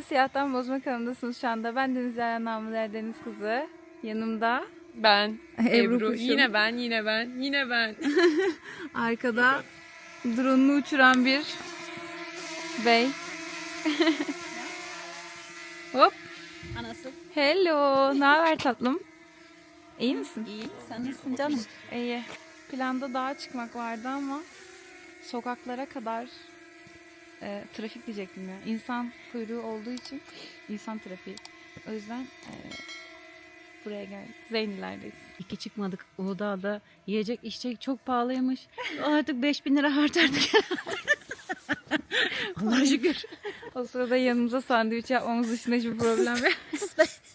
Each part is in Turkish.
Herkese. Siyahtan Bozma kanalındasınız şu anda. Ben Deniz Yaren Namıler Deniz Kızı. Yanımda Ben. Ebru Ebru. Kuşum. Yine ben, yine ben, yine ben. arkada drone'unu uçuran bir bey. Hop. Anası. Hello. Ne haber tatlım? İyi misin? İyi. Sen nasılsın canım? İyi. Planda dağa çıkmak vardı ama sokaklara kadar e, trafik diyecektim ya. İnsan kuyruğu olduğu için insan trafiği. O yüzden e, buraya geldik. Zeynilerdeyiz. İki çıkmadık. Uludağ'da yiyecek içecek çok pahalıymış. Artık 5000 lira harcardık. Allah şükür. O sırada yanımıza sandviç yapmamız dışında hiçbir problem yok.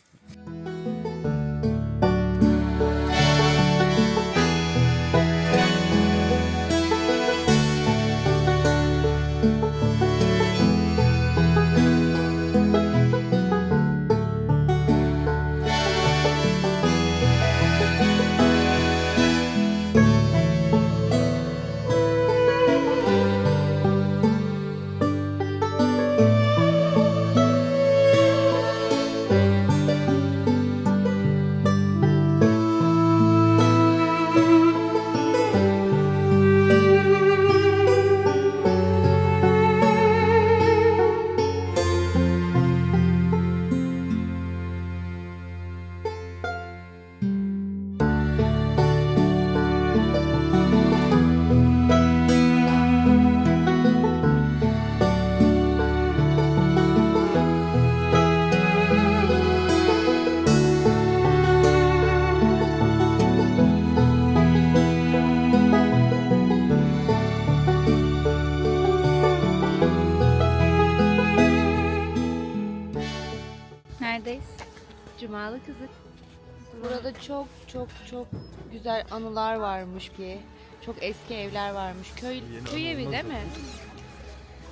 çok çok çok güzel anılar varmış ki. Çok eski evler varmış. Köy, köy evi değil mi?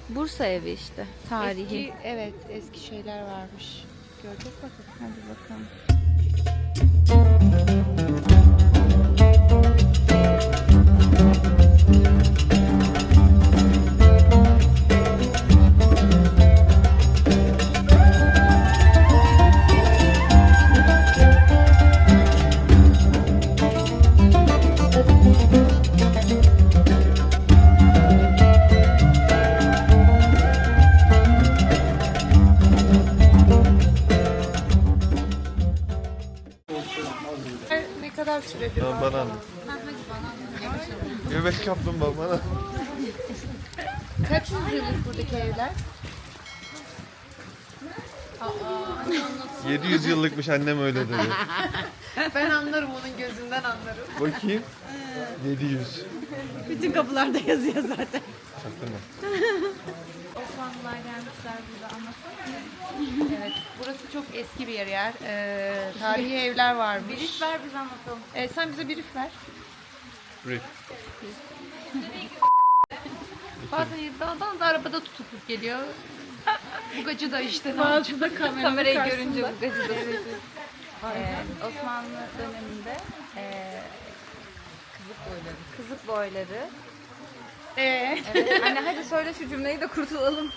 Bursa evi işte. Tarihi. Eski, evet eski şeyler varmış. Göreceğiz bakalım. Hadi bakalım. 700 yıllıkmış annem öyle dedi. Ben anlarım onun gözünden anlarım. Bakayım. 700. Bütün kapılarda yazıyor zaten. Çaktırma. Osmanlılar gelmişler burada anlatsana. Evet, burası çok eski bir yer. yer. Ee, tarihi evler varmış. İş ver biz anlatalım. Ee, sen bize bir if ver. Brief. Bazen dağdan da arabada tutukluk geliyor. Bugacı da işte. Bazı da kamera Kamerayı görünce bu gacı da Ee, Osmanlı döneminde ee, kızık boyları. Kızık boyları. Ee, Evet. Anne hadi söyle şu cümleyi de kurtulalım.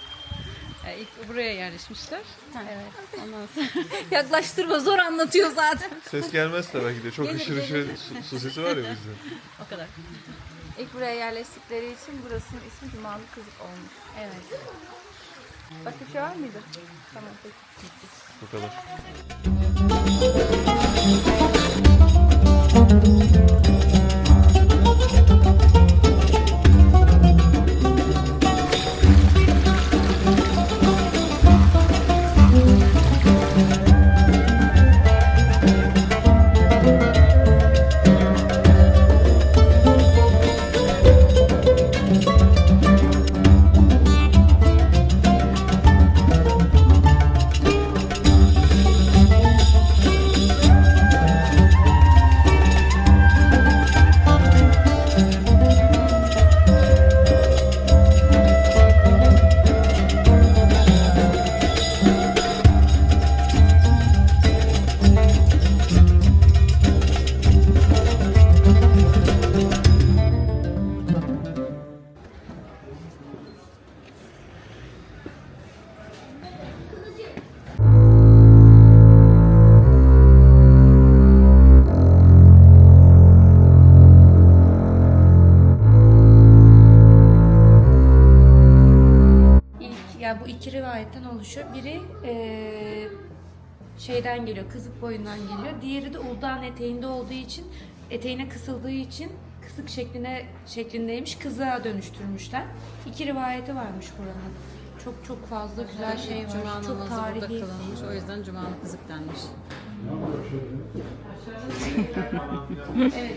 Yani ilk buraya yerleşmişler. Evet. Ondan sonra Yaklaştırma zor anlatıyor zaten. Ses gelmez de belki de. Çok ışır ışır su, su sesi var ya bizde. o kadar. İlk buraya yerleştikleri için burasının ismi Cumalı Kızık olmuş. Evet. Başka bir şey var mıydı? Tamam peki. Bu kadar. Rivayetten oluşuyor. Biri eee, şeyden geliyor, Kızık boyundan geliyor. Diğeri de Uludağ'ın eteğinde olduğu için, eteğine kısıldığı için kısık şekline şeklindeymiş. Kızığa dönüştürmüşler. İki rivayeti varmış buranın. Çok çok fazla güzel şey var. Cuma çok namazı burada tarihi. kılınmış. O yüzden Cuma'lı kızık denmiş. Evet.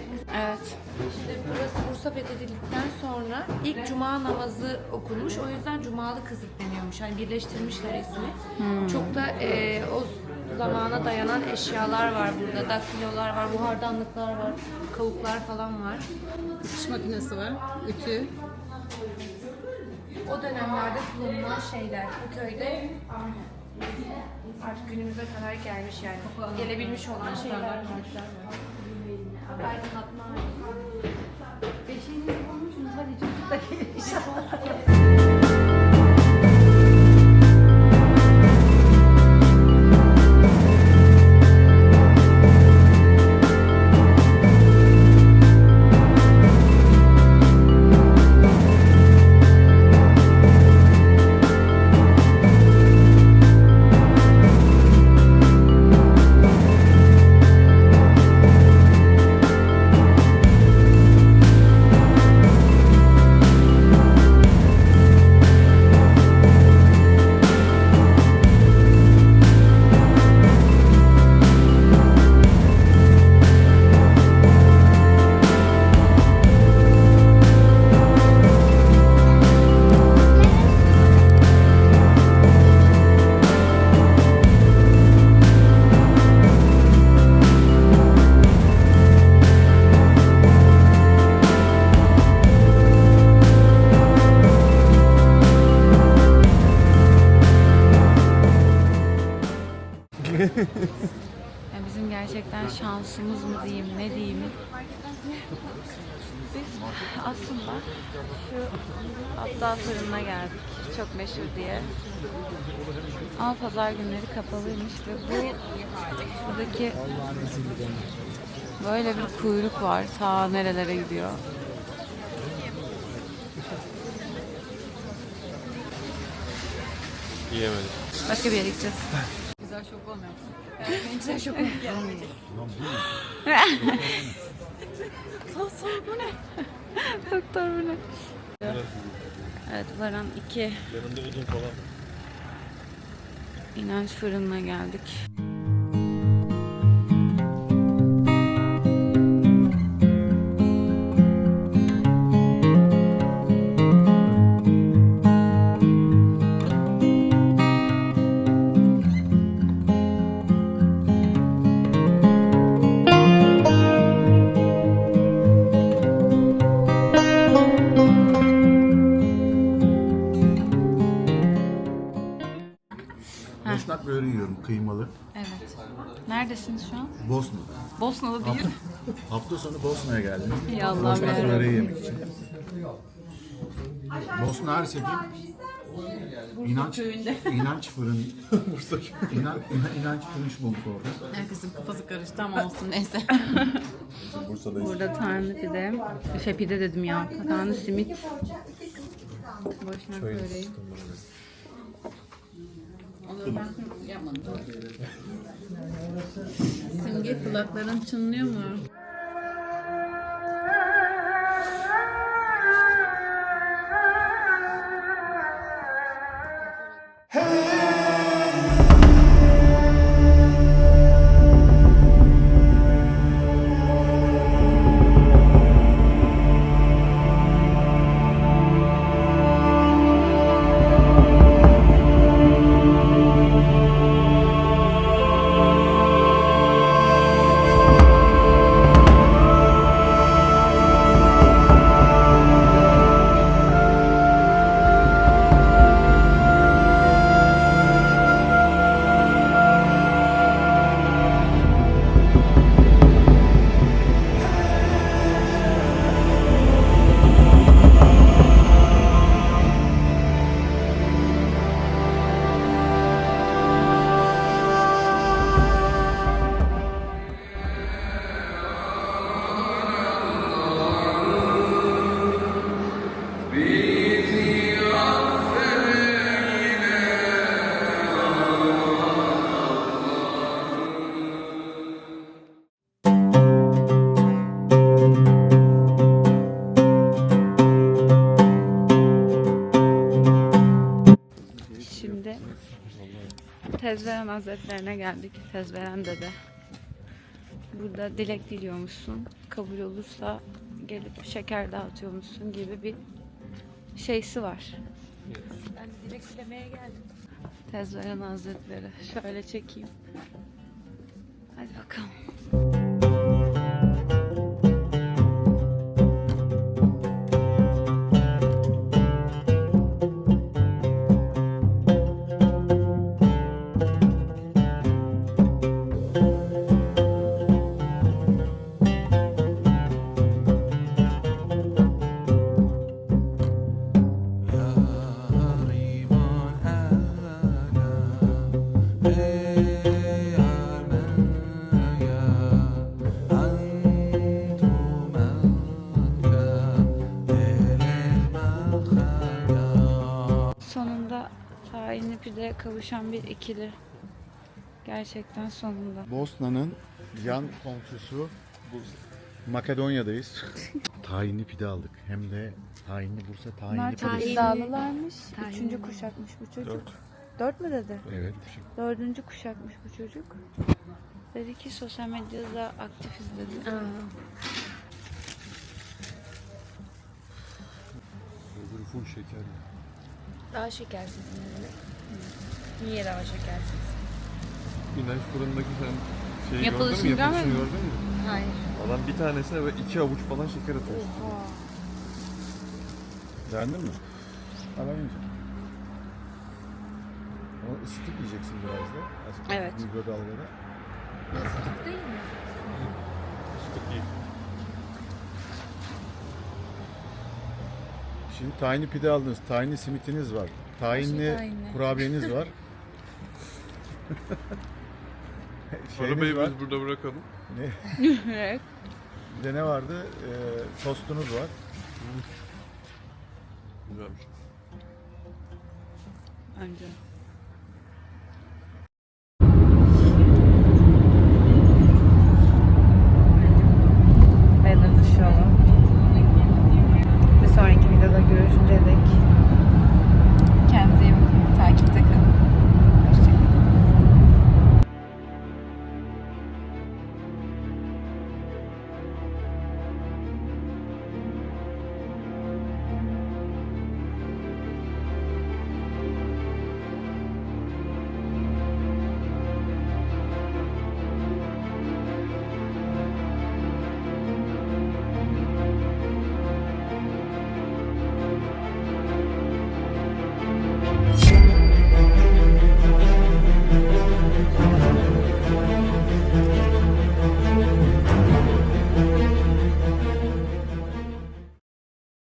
Şimdi burası Bursa fethedildikten sonra ilk cuma namazı okunmuş. O yüzden cumalı kızık deniyormuş. Yani birleştirmişler ismi. Çok da e, o zamana dayanan eşyalar var burada. Daktilolar var, buhardanlıklar var, kavuklar falan var. Dikiş makinesi var. Ütü. O dönemlerde kullanılan şeyler bu köyde artık günümüze kadar gelmiş yani. Gelebilmiş olan şeyler var. Aydınlatma Ya Çok meşhur diye. Ama pazar günleri kapalıymış ve bu buradaki böyle bir kuyruk var. Ta nerelere gidiyor. Yiyemedim. Başka bir yere gideceğiz. Güzel şok olmuyor musun? Güzel çok Doktor bu ne? Doktor bu ne? Evet Varan 2 Yanında odun falan. inanç fırınına geldik. Evet. Neredesiniz şu an? Bosna'da. Bosnalı değil. Hafta sonu Bosna'ya geldim. Ya Allah'ım yarabbim. böreği yemek için. Bosna Hersek'in inanç, inanç fırın inan, inan, inanç fırın bulduk orada. Herkesin kafası karıştı ama olsun neyse. Bursa'dayız. Burada tarhana pide. Şey pide dedim ya. Tarhana simit. Boşnak böreği. Onları. Simge kulakların çınlıyor mu? Hey! Tezveren Hazretlerine geldik. Tezveren dede. Burada dilek diliyormuşsun. Kabul olursa gelip şeker dağıtıyormuşsun gibi bir şeysi var. Ben de dilek dilemeye geldim. Tezveren Hazretleri. Şöyle çekeyim. Hadi bakalım. Sonunda tayinli pideye kavuşan bir ikili. Gerçekten sonunda. Bosna'nın yan komşusu Makedonya'dayız. Tayinli pide aldık. Hem de tayinli Bursa Bunlar tayinli çok pidesi. iddialılarmış. Tahinli. Üçüncü kuşakmış bu çocuk. Dört. Dört mü dedi? Evet. Dördüncü kuşakmış bu çocuk. Dedi ki sosyal medyada aktifiz dedi. Öbürü full şeker. Daha şekersiz mi? Niye daha şekersiz? İnanç fırındaki sen şeyi Yapılışını gördün mü? Yapılışını görmedin mi? gördün mü? Hayır. Adam bir tanesine böyle iki avuç falan şeker atıyor. Beğendin mi? Alamayacağım. Onu ısıtıp yiyeceksin biraz da. Azıcık Evet. Mikrodalgada. Değil mi? Sütlü değil. Şimdi tayini pide aldınız. Tayini simitiniz var. Tayinli tayinli. kurabiyeniz var. Arabayı Şeyiniz var. biz burada bırakalım. Ne? evet. Bir de ne vardı? Ee, tostunuz var. Güzelmiş. Önce.